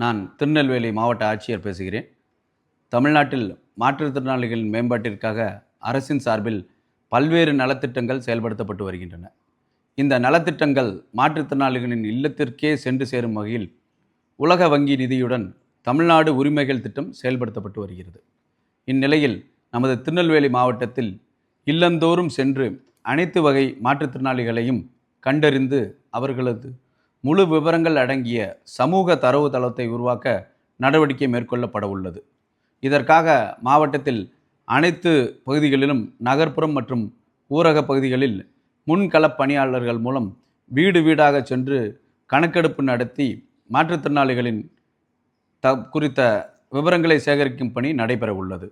நான் திருநெல்வேலி மாவட்ட ஆட்சியர் பேசுகிறேன். தமிழ்நாட்டில் மாற்றுத்திறனாளிகளின் மேம்பாட்டிற்காக அரசின் சார்பில் பல்வேறு நலத்திட்டங்கள் செயல்படுத்தப்பட்டு வருகின்றன. இந்த நலத்திட்டங்கள் மாற்றுத்திறனாளிகளின் இல்லத்திற்கே சென்று சேரும் வகையில் உலக வங்கி நிதியுடன் தமிழ்நாடு உரிமைகள் திட்டம் செயல்படுத்தப்பட்டு வருகிறது. இந்நிலையில் நமது திருநெல்வேலி மாவட்டத்தில் இல்லந்தோறும் சென்று அனைத்து வகை மாற்றுத்திறனாளிகளையும் கண்டறிந்து அவர்களது முழு விவரங்கள் அடங்கிய சமூக தரவுத்தளத்தை உருவாக்க நடவடிக்கை மேற்கொள்ளப்பட உள்ளது. இதற்காக மாவட்டத்தில் அனைத்து பகுதிகளிலும் நகர்ப்புறம் மற்றும் ஊரக பகுதிகளில் முன்களப் பணியாளர்கள் மூலம் வீடு வீடாக சென்று கணக்கெடுப்பு நடத்தி மாற்றுத்திறனாளிகளின் த குறித்த விவரங்களை சேகரிக்கும் பணி நடைபெற உள்ளது.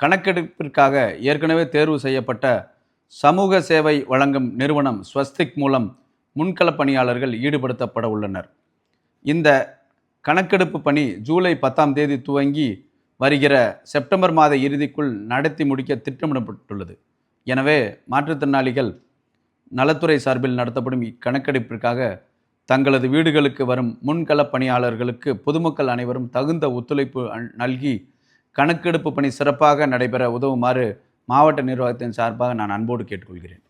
கணக்கெடுப்பிற்காக ஏற்கனவே தேர்வு செய்யப்பட்ட சமூக சேவை வழங்கும் நிறுவனம் ஸ்வஸ்திக் மூலம் முன்களப் பணியாளர்கள் ஈடுபடுத்தப்பட உள்ளனர். இந்த கணக்கெடுப்பு பணி ஜூலை பத்தாம் தேதி துவங்கி வருகிற செப்டம்பர் மாத இறுதிக்குள் நடத்தி முடிக்க திட்டமிடப்பட்டுள்ளது. எனவே மாற்றுத்திறனாளிகள் நலத்துறை சார்பில் நடத்தப்படும் இக்கணக்கெடுப்பிற்காக தங்களது வீடுகளுக்கு வரும் முன்களப் பணியாளர்களுக்கு பொதுமக்கள் அனைவரும் தகுந்த ஒத்துழைப்பு அ- நல்கி கணக்கெடுப்பு பணி சிறப்பாக நடைபெற உதவுமாறு மாவட்ட நிர்வாகத்தின் சார்பாக நான் அன்போடு கேட்டுக்கொள்கிறேன்.